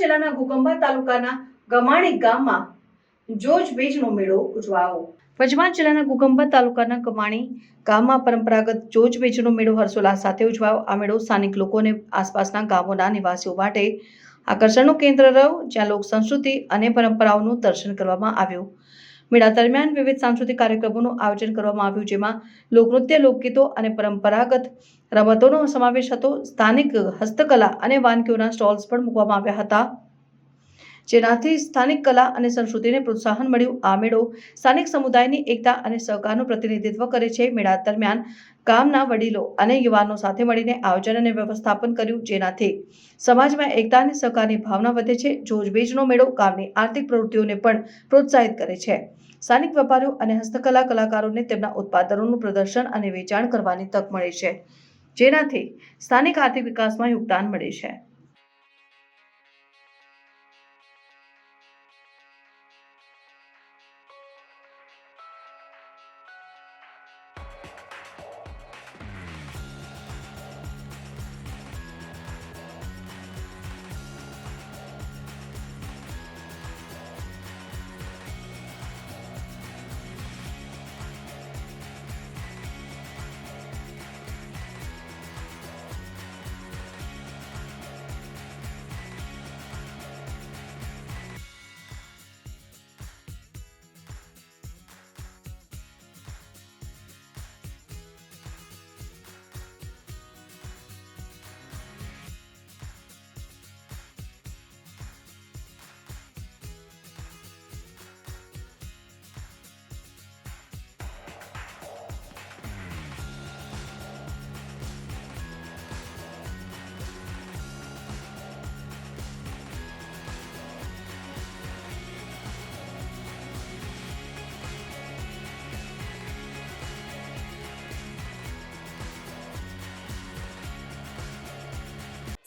જિલ્લાના ગુગંબા તાલુકાના ગમાણી ગામમાં જોજ બીજનો મેળો ઉજવાયો. પંચમહાલ જિલ્લાના ગુગંબા તાલુકાના કમાણી ગામમાં પરંપરાગત જોજ બીજનો મેળો હર્ષોલ્લાસ સાથે ઉજવાયો. આ મેળો સ્થાનિક લોકોને આસપાસના ગામોના નિવાસીઓ માટે આકર્ષણનું કેન્દ્ર રહ્યો, જ્યાં લોક સંસ્કૃતિ અને પરંપરાઓનું દર્શન કરવામાં આવ્યું. મેળા દરમિયાન વિવિધ સાંસ્કૃતિક કાર્યક્રમોનું આયોજન કરવામાં આવ્યું, જેમાં લોકનૃત્ય, લોકગીતો અને પરંપરાગત રમતોનો સમાવેશ હતો. સ્થાનિક હસ્તકલા અને વાનગીઓના સ્ટોલ્સ પણ મૂકવામાં આવ્યા હતા. જેનાથી સ્થાનિક કલા અને સંસ્કૃતિને પ્રોત્સાહન મળ્યું. આ મેળો સ્થાનિક સમુદાયની એકતા અને સહકારનું પ્રતિનિધિત્વ કરે છે. મેળા દરમિયાન ગામના વડીલો અને યુવાનો સાથે મળીને આયોજન અને વ્યવસ્થાપન કર્યું, જેનાથી સમાજમાં એકતા અને સહકારની ભાવના વધે છે. જોજબેજનો મેળો ગામની આર્થિક પ્રવૃત્તિઓને પણ પ્રોત્સાહિત કરે છે. સ્થાનિક વેપારીઓ અને હસ્તકલા કલાકારોને તેમના ઉત્પાદનોનું પ્રદર્શન અને વેચાણ કરવાની તક મળે છે, જેનાથી સ્થાનિક આર્થિક વિકાસમાં યોગદાન મળે છે.